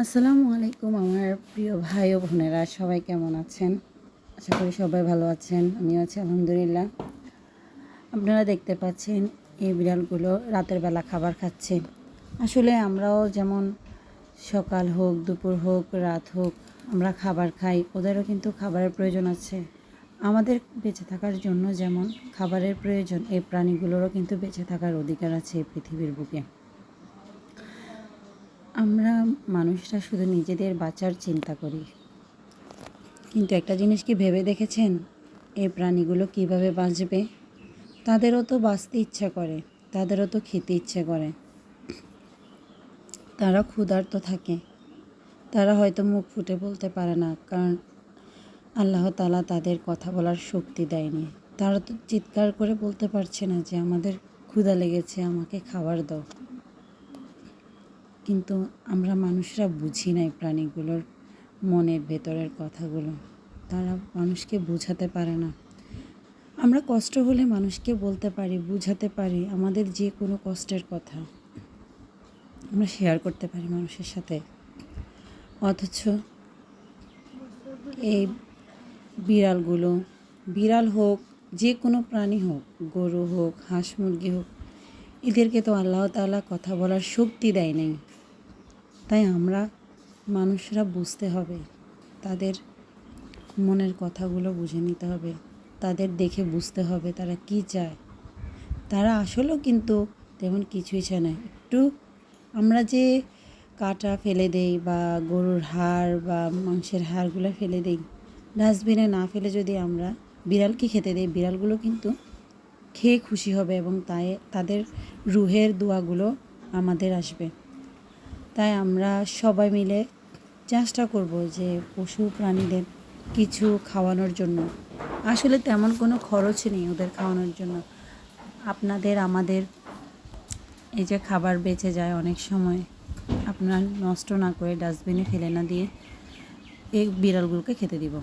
আসসালামু আলাইকুম আমার প্রিয় ভাই ও বোনেরা, সবাই কেমন আছেন? আশা করি সবাই ভালো আছেন, আমিও আছি, আলহামদুলিল্লাহ। আপনারা দেখতে পাচ্ছেন এই বিড়ালগুলো রাতের বেলা খাবার খাচ্ছে। আসলে আমরাও যেমন সকাল হোক, দুপুর হোক, রাত হোক, আমরা খাবার খাই, ওদেরও কিন্তু খাবারের প্রয়োজন আছে। আমাদের বেঁচে থাকার জন্য যেমন খাবারের প্রয়োজন, এই প্রাণীগুলোরও কিন্তু বেঁচে থাকার অধিকার আছে এই পৃথিবীর বুকে। আমরা মানুষরা শুধু নিজেদের বাঁচার চিন্তা করি। কিন্তু একটা জিনিস কি ভেবে দেখেছেন? এই প্রাণীগুলো কীভাবে বাঁচবে? তাদেরও তো বাঁচতে ইচ্ছা করে, তাদেরও তো খেতে ইচ্ছে করে। তারা ক্ষুধার্ত থাকে। তারা হয়তো মুখ ফুটে বলতে পারে না, কারণ আল্লাহ তালা তাদের কথা বলার শক্তি দেয়নি। তারা তো চিৎকার করে বলতে পারছে না যে, আমাদের ক্ষুধা লেগেছে, আমাকে খাবার দাও। কিন্তু আমরা মানুষরা বুঝি না এই প্রাণীগুলোর মনের ভেতরের কথাগুলো। তারা মানুষকে বোঝাতে পারে না। আমরা কষ্ট হলে মানুষকে বলতে পারি, বুঝাতে পারি, আমাদের যে কোনো কষ্টের কথা আমরা শেয়ার করতে পারি মানুষের সাথে। অথচ এই বিড়ালগুলো, বিড়াল হোক, যে কোনো প্রাণী হোক, গরু হোক, হাঁস মুরগি হোক, এদেরকে তো আল্লাহ তাআলা কথা বলার শক্তি দেয় নাই। তাই আমরা মানুষরা বুঝতে হবে, তাদের মনের কথাগুলো বুঝে নিতে হবে, তাদের দেখে বুঝতে হবে তারা কি চায়। তারা আসলেও কিন্তু তেমন কিছুই চায় না। একটু আমরা যে কাটা ফেলে দেই বা গরুর হাড় বা মাংসের হাড়গুলো ফেলে দেই, ডাস্টবিনে না ফেলে যদি আমরা বিড়ালকে খেতে দেই, বিড়ালগুলো কিন্তু খেয়ে খুশি হবে এবং তাই তাদের রুহের দোয়াগুলো আমাদের আসবে। তাই আমরা সবাই মিলে চেষ্টা করব যে পশু প্রাণীদের কিছু খাওয়ানোর জন্য। আসলে তেমন কোনো খরচ নেই ওদের খাওয়ানোর জন্য। আপনাদের, আমাদের এই যে খাবার বেঁচে যায় অনেক সময়, আপনার নষ্ট না করে ডাস্টবিনে ফেলে না দিয়ে এই বিড়ালগুলোকে খেতে দিব।